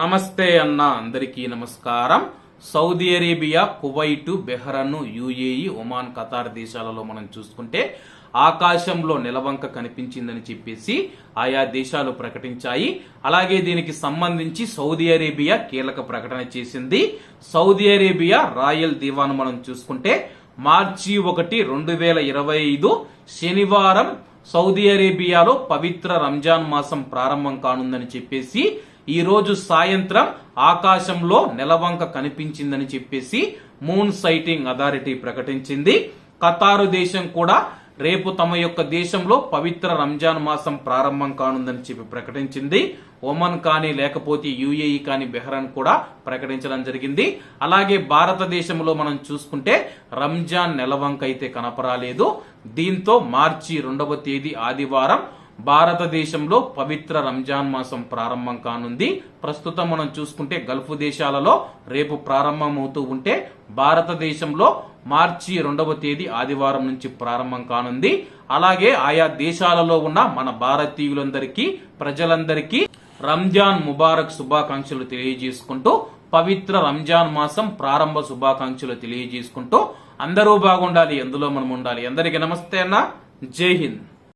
నమస్తే అన్న అందరికీ నమస్కారం. Saudi Arabia Kuwait Bahrain UAE Oman Qatar దేశాలలో మనం చూసుకుంటే ఆకాశంలో నెలవంక కనిపించిందని చెప్పేసి ఆయా దేశాలు ప్రకటించాయి. అలాగే దీనికి సంబంధించి సౌదీ అరేబియా కీలక ప్రకటన చేసింది. సౌదీ అరేబియా రాయల్ దివాన్ మనం చూసుకుంటే మార్చి ఒకటి రెండు వేల ఇరవై ఐదు శనివారం సౌదీ అరేబియాలో పవిత్ర రంజాన్ మాసం ప్రారంభం కానుందని చెప్పేసి ఈరోజు సాయంత్రం ఆకాశంలో నెలవంక కనిపించిందని చెప్పేసి మూన్ సైటింగ్ అథారిటీ ప్రకటించింది. ఖతారు దేశం కూడా రేపు తమ యొక్క దేశంలో పవిత్ర రంజాన్ మాసం ప్రారంభం కానుందని చెప్పి ప్రకటించింది. ఒమన్ కానీ లేకపోతే యుఏఈ కానీ బెహ్రాన్ కూడా ప్రకటించడం జరిగింది. అలాగే భారతదేశంలో మనం చూసుకుంటే రంజాన్ నెలవంక అయితే కనపరాలేదు. దీంతో మార్చి రెండవ తేదీ ఆదివారం భారతదేశంలో పవిత్ర రంజాన్ మాసం ప్రారంభం కానుంది. ప్రస్తుతం మనం చూసుకుంటే గల్ఫ్ దేశాలలో రేపు ప్రారంభం అవుతూ ఉంటే భారతదేశంలో మార్చి రెండవ తేదీ ఆదివారం నుంచి ప్రారంభం కానుంది. అలాగే ఆయా దేశాలలో ఉన్న మన భారతీయులందరికీ ప్రజలందరికీ రంజాన్ ముబారక్ శుభాకాంక్షలు తెలియజేసుకుంటూ పవిత్ర రంజాన్ మాసం ప్రారంభ శుభాకాంక్షలు తెలియజేసుకుంటూ అందరూ బాగుండాలి ఎందులో మనం ఉండాలి. అందరికీ నమస్తే అన్న. జై హింద్.